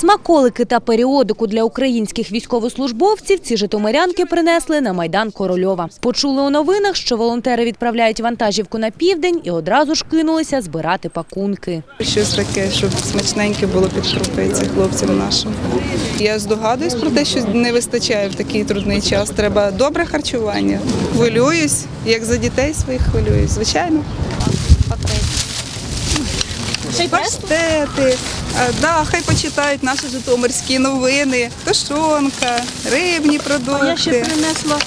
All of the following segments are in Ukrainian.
Смаколики та періодику для українських військовослужбовців ці житомирянки принесли на Майдан Корольова. Почули у новинах, що волонтери відправляють вантажівку на південь і одразу ж кинулися збирати пакунки. Щось таке, щоб смачненьке було підкрупити хлопцям нашим. Я здогадуюсь про те, що не вистачає в такий трудний час. Треба добре харчування. Хвилююсь, як за дітей своїх хвилююсь, звичайно. Паштети, да, хай почитають наші житомирські новини, тушонка, рибні продукти. Я ще принесла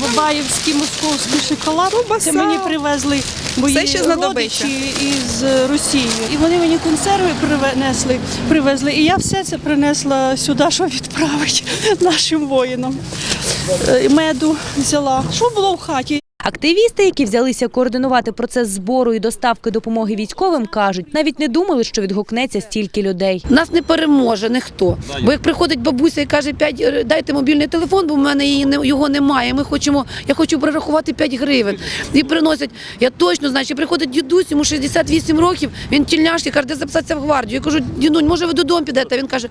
бабаївський московський шоколад. Це мені привезли мої Все, що родичі із Росії. І вони мені консерви принесли, привезли. І я все це принесла сюди, щоб відправити нашим воїнам. Е, Меду взяла. Що було в хаті? Активісти, які взялися координувати процес збору і доставки допомоги військовим, кажуть, навіть не думали, що відгукнеться стільки людей. Нас не переможе ніхто. Бо як приходить бабуся і каже, «П'ять, е, дайте мобільний телефон, бо в мене його немає. Ми хочемо, я хочу перерахувати 5 гривень. І приносять. Я точно знаю, що приходить дідусь, йому 68 років, він тільняшки, каже, де записатися в гвардію. Я кажу, дідунь, може ви додому підете? Він каже,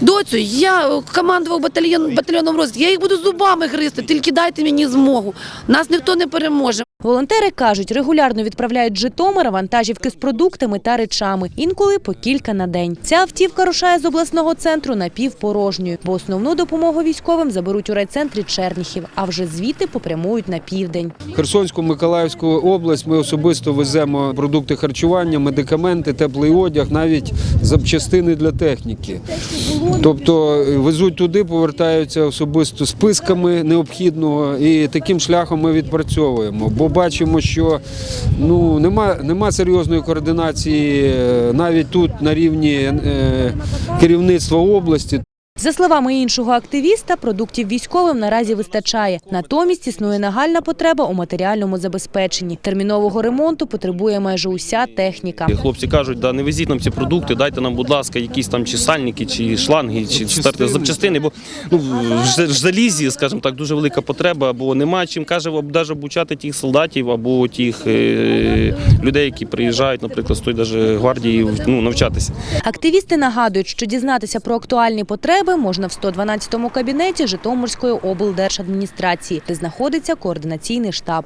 доцю, я командував батальйон, батальйоном розвідки, я їх буду зубами гризти, тільки дайте мені змогу. Нас ніхто не переможе. Волонтери кажуть, регулярно відправляють з Житомира вантажівки з продуктами та речами, інколи по кілька на день. Ця автівка рушає з обласного центру напівпорожньою, бо основну допомогу військовим заберуть у райцентрі Черніхів, а вже звідти попрямують на південь. Херсонську, Миколаївську область ми особисто веземо продукти харчування, медикаменти, теплий одяг, навіть запчастини для техніки. Тобто е, везуть туди, повертаються особисто списками необхідного, і таким шляхом ми відпрацьовуємо. Бо бачимо, що ну нема, нема серйозної координації е, навіть тут на рівні е, керівництва області. За словами іншого активіста, продуктів військовим наразі вистачає. Натомість існує нагальна потреба у матеріальному забезпеченні. Термінового ремонту потребує майже уся техніка. Хлопці кажуть, да не везіть нам ці продукти, дайте нам, будь ласка, якісь там чи сальники, чи шланги, чи старти запчастини. Бо ну в залізі, скажімо так, дуже велика потреба, бо немає чим каже навіть обучати тих солдатів або тих е, людей, які приїжджають, наприклад, з тої даже гвардії ну, навчатися. Активісти нагадують, що дізнатися про актуальні потреби можна в 112-му кабінеті Житомирської облдержадміністрації, де знаходиться координаційний штаб.